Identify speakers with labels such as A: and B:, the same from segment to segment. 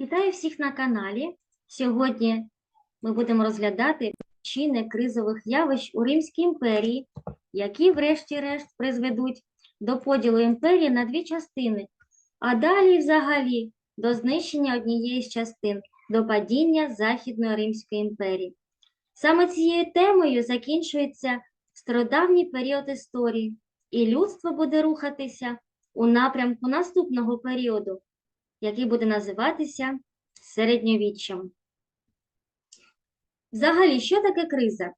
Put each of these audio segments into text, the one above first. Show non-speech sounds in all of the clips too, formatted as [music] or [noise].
A: Вітаю всіх на каналі. Сьогодні ми будемо розглядати причини кризових явищ у Римській імперії, які, врешті-решт, призведуть до поділу імперії на дві частини, а далі, взагалі, до знищення однієї з частин, до падіння Західної Римської імперії. Саме цією темою закінчується стародавній період історії, і людство буде рухатися у напрямку наступного періоду, який буде називатися середньовіччям. Взагалі, що таке криза?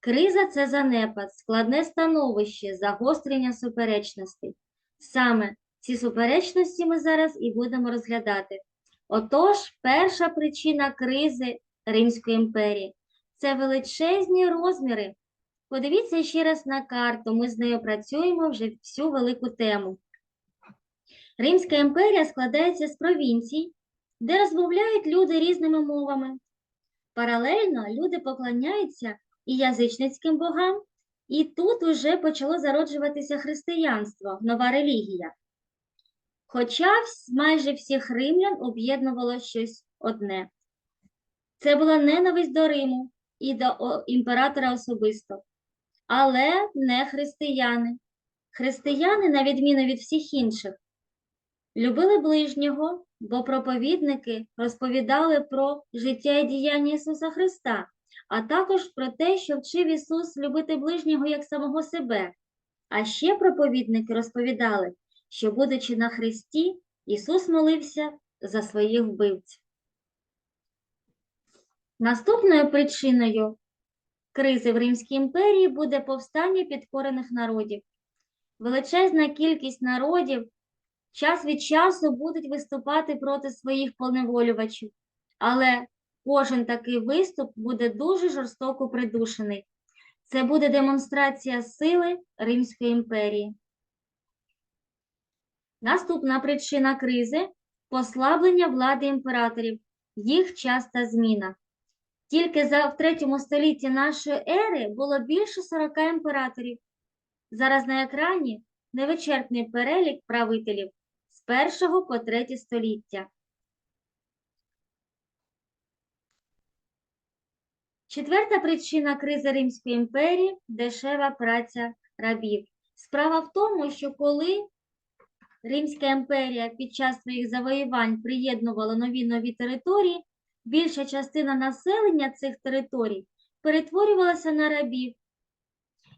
A: Криза це занепад, складне становище, загострення суперечностей. Саме ці суперечності ми зараз і будемо розглядати. Отож, перша причина кризи Римської імперії це величезні розміри. Подивіться ще раз на карту, ми з нею працюємо вже всю велику тему. Римська імперія складається з провінцій, де розмовляють люди різними мовами. Паралельно люди поклоняються і язичницьким богам, і тут уже почало зароджуватися християнство, нова релігія. Хоча майже всіх римлян об'єднувало щось одне. Це була ненависть до Риму і до імператора особисто, але не християни. Християни, на відміну від всіх інших, Любили ближнього, бо проповідники розповідали про життя і діяння Ісуса Христа, а також про те, що вчив Ісус любити ближнього як самого себе. А ще проповідники розповідали, що, будучи на Христі, Ісус молився за своїх вбивців. Наступною причиною кризи в Римській імперії буде повстання підкорених народів. Величезна кількість народів час від часу будуть виступати проти своїх поневолювачів, але кожен такий виступ буде дуже жорстоко придушений. Це буде демонстрація сили Римської імперії. Наступна причина кризи послаблення влади імператорів, їх часта зміна. Тільки за в третьому столітті нашої ери було більше 40 імператорів. Зараз на екрані невичерпний перелік правителів першого по третє століття. Четверта причина кризи Римської імперії дешева праця рабів. Справа в тому, що коли Римська імперія під час своїх завоювань приєднувала нові нові території, більша частина населення цих територій перетворювалася на рабів.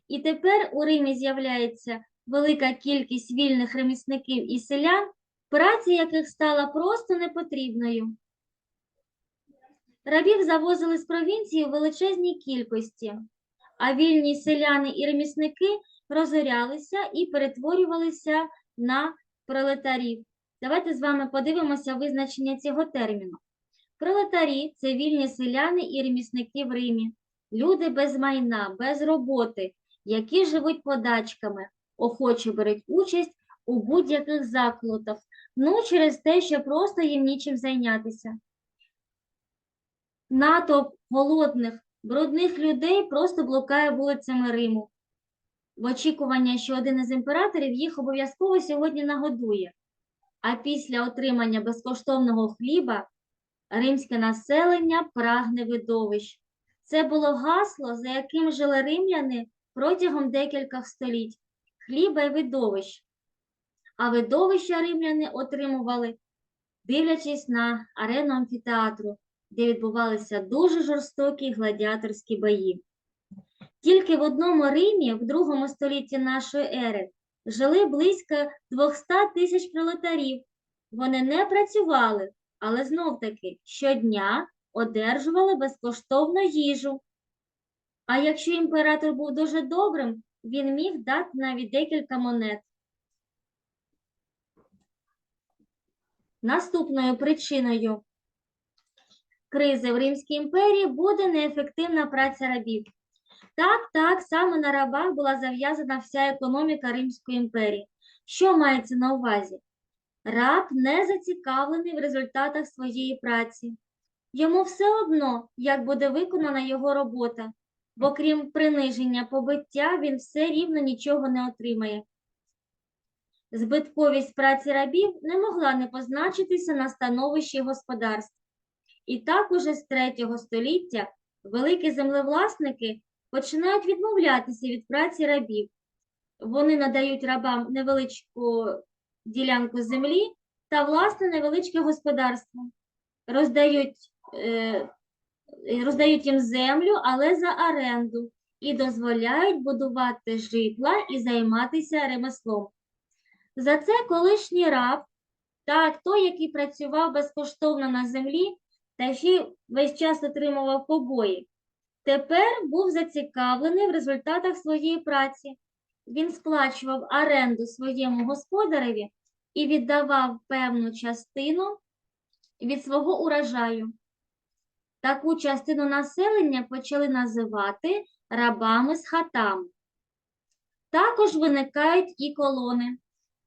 A: І тепер у Римі з'являється велика кількість вільних ремісників і селян, праця яких стала просто непотрібною. Рабів завозили з провінції у величезній кількості, а вільні селяни і ремісники розорялися і перетворювалися на пролетарів. Давайте з вами подивимося визначення цього терміну. Пролетарі це вільні селяни і ремісники в Римі, люди без майна, без роботи, які живуть подачками, охоче беруть участь у будь-яких заколотах, ну через те, що просто їм нічим зайнятися. Натовп голодних, брудних людей просто блукає вулицями Риму, в очікування, що один із імператорів їх обов'язково сьогодні нагодує. А після отримання безкоштовного хліба римське населення прагне видовищ. Це було гасло, за яким жили римляни протягом декількох століть хліба і видовищ. А видовища римляни отримували, дивлячись на арену амфітеатру, де відбувалися дуже жорстокі гладіаторські бої. Тільки в одному Римі, в другому столітті нашої ери, жили близько 200 тисяч пролетарів. Вони не працювали, але знов-таки щодня одержували безкоштовну їжу. А якщо імператор був дуже добрим, він міг дати навіть декілька монет. Наступною причиною кризи в Римській імперії буде неефективна праця рабів. Так, так, саме на рабах була зав'язана вся економіка Римської імперії. Що мається на увазі? Раб не зацікавлений в результатах своєї праці. Йому все одно, як буде виконана його робота, бо крім приниження побиття, він все рівно нічого не отримає. Збитковість праці рабів не могла не позначитися на становищі господарств. І так уже з 3 століття великі землевласники починають відмовлятися від праці рабів. Вони надають рабам невеличку ділянку землі та власне невеличке господарство. Роздають, е, роздають їм землю, але за оренду, і дозволяють будувати житла і займатися ремеслом. За це колишній раб, так той, який працював безкоштовно на землі та ще весь час отримував побої, тепер був зацікавлений в результатах своєї праці. Він сплачував оренду своєму господареві і віддавав певну частину від свого урожаю. Таку частину населення почали називати рабами з хатами. Також виникають і колони.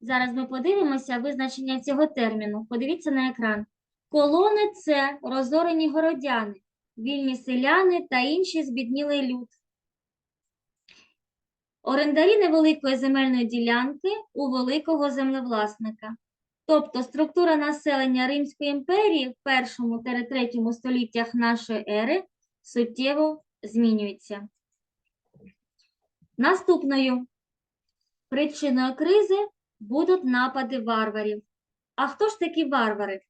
A: Зараз ми подивимося визначення цього терміну. Подивіться на екран. Колони це розорені городяни, вільні селяни та інший збіднілий люд. Орендарі невеликої земельної ділянки у великого землевласника. Тобто структура населення Римської імперії в першому та третьому століттях нашої ери суттєво змінюється. Наступною причиною кризи будуть напади варварів. А хто ж такі варвари?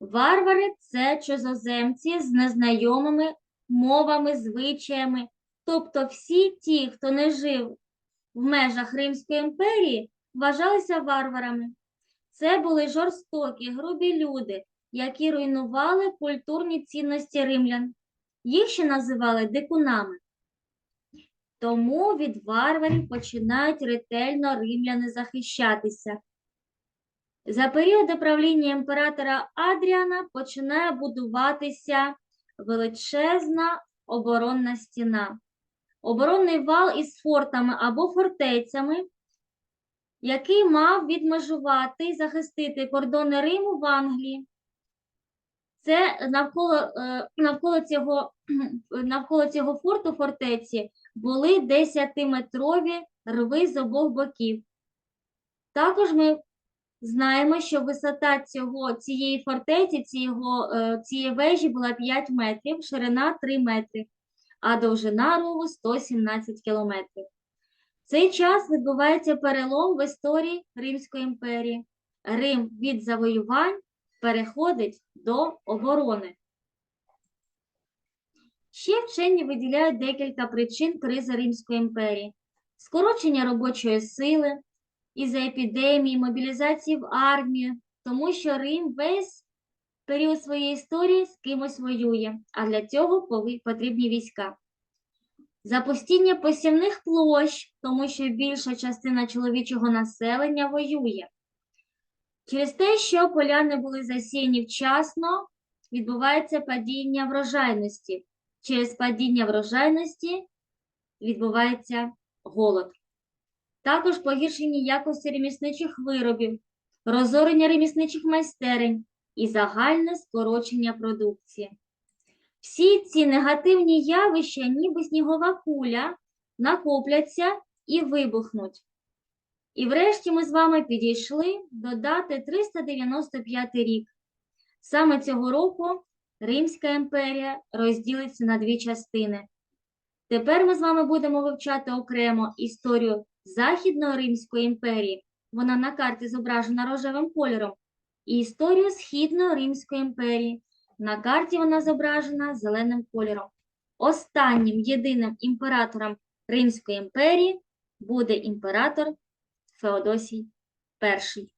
A: Варвари це чужоземці з незнайомими мовами, звичаями. Тобто всі ті, хто не жив в межах Римської імперії, вважалися варварами. Це були жорстокі, грубі люди, які руйнували культурні цінності римлян. Їх ще називали дикунами. Тому від варварів починають ретельно римляни захищатися. За періоду правління імператора Адріана починає будуватися величезна оборонна стіна. Оборонний вал із фортами або фортецями, який мав відмежувати і захистити кордони Риму в Англії. Це навколо, е, навколо, цього, [clears throat] навколо цього форту фортеці були 10-метрові рви з обох боків. Також ми знаємо, що висота цього, цієї фортеці, цього, е, цієї вежі була 5 метрів, ширина 3 метри, а довжина рову 117 кілометрів. В цей час відбувається перелом в історії Римської імперії. Рим від завоювань переходить до оборони. Ще вчені виділяють декілька причин кризи Римської імперії: скорочення робочої сили із-за епідемії, мобілізації в армію, тому що Рим весь період своєї історії з кимось воює, а для цього потрібні війська. Запустіння посівних площ, тому що більша частина чоловічого населення воює. Через те, що поля не були засіяні вчасно, відбувається падіння врожайності. Через падіння врожайності відбувається голод. Також погіршення якості ремісничих виробів, розорення ремісничих майстерень і загальне скорочення продукції. Всі ці негативні явища, ніби снігова куля, накопляться і вибухнуть. І врешті ми з вами підійшли до дати 395 рік. Саме цього року Римська імперія розділиться на дві частини. Тепер ми з вами будемо вивчати окремо історію Західної Римської імперії, вона на карті зображена рожевим кольором, і історію Східної Римської імперії. На карті вона зображена зеленим кольором. Останнім єдиним імператором Римської імперії буде імператор Феодосій І.